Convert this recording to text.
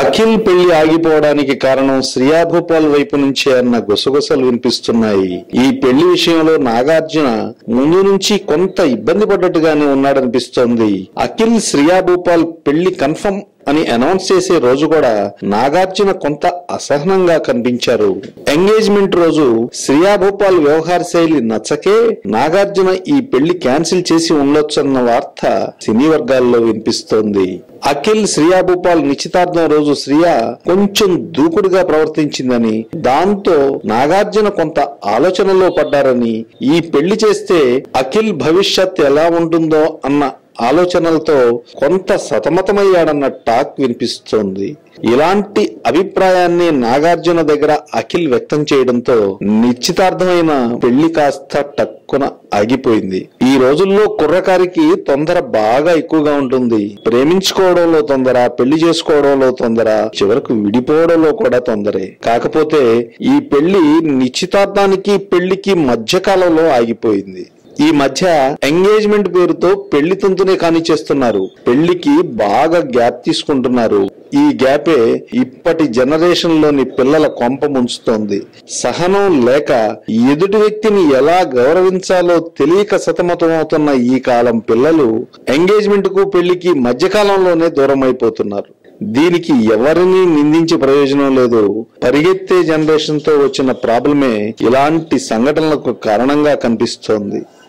అఖిల్ పెళ్ళి ఆగిపోవడానికి కారణం శ్రియా భూపాల్ వైపు నుంచే అన్న గుసగుసలు వినిపిస్తున్నాయి. ఈ పెళ్ళి విషయంలో నాగార్జున ముందు నుంచి కొంత ఇబ్బంది పడ్డట్టుగానే ఉన్నాడనిపిస్తోంది. అఖిల్ శ్రియా భూపాల్ పెళ్ళి కన్ఫర్మ్ అని అనౌన్స్ చేసే రోజు కూడా నాగార్జున కొంత అసహనంగా కనిపించారు. ఎంగేజ్మెంట్ రోజు శ్రియా భూపాల్ వ్యవహార శైలి నచ్చకే నాగార్జున ఈ పెళ్ళి క్యాన్సిల్ చేసి ఉండొచ్చన్న వార్త సినీ వర్గాల్లో వినిపిస్తోంది. అఖిల్ శ్రియా భూపాల్ నిశ్చితార్థం రోజు శ్రియా కొంచెం దూకుడుగా ప్రవర్తించిందని దాంతో నాగార్జున కొంత ఆలోచనలో పడ్డారని ఈ పెళ్ళి చేస్తే అఖిల్ భవిష్యత్ ఎలా ఉంటుందో అన్న ఆలోచనలతో కొంత సతమతమయ్యాడన్న టాక్ వినిపిస్తోంది. ఇలాంటి అభిప్రాయాన్ని నాగార్జున దగ్గర అఖిల్ వ్యక్తం చేయడంతో నిశ్చితార్థమైన పెళ్ళి కాస్త టక్కున ఆగిపోయింది. ఈ రోజుల్లో కుర్రకారికి తొందర బాగా ఎక్కువగా ఉంటుంది. ప్రేమించుకోవడంలో తొందర పెళ్ళి చేసుకోవడంలో తొందర చివరకు విడిపోవడంలో కూడా తొందరే. కాకపోతే ఈ పెళ్ళి నిశ్చితార్థానికి పెళ్ళికి మధ్య కాలంలో ఆగిపోయింది. ఈ మధ్య ఎంగేజ్మెంట్ పేరుతో పెళ్ళి తంతునే కానిచేస్తున్నారు పెళ్ళికి బాగా గ్యాప్ తీసుకుంటున్నారు. ఈ గ్యాపే ఇప్పటి జనరేషన్లోని పిల్లల కొంప ముంచుతోంది. సహనం లేక ఎదుటి వ్యక్తిని ఎలా గౌరవించాలో తెలియక సతమతమవుతున్న ఈ కాలం పిల్లలు ఎంగేజ్మెంట్కు పెళ్ళికి మధ్యకాలంలోనే దూరం అయిపోతున్నారు దీనికి ఎవరిని నిందించే ప్రయోజనం లేదు. పరిగెత్తే జనరేషన్తో వచ్చిన ప్రాబ్లమే ఇలాంటి సంఘటనలకు కారణంగా కనిపిస్తోంది.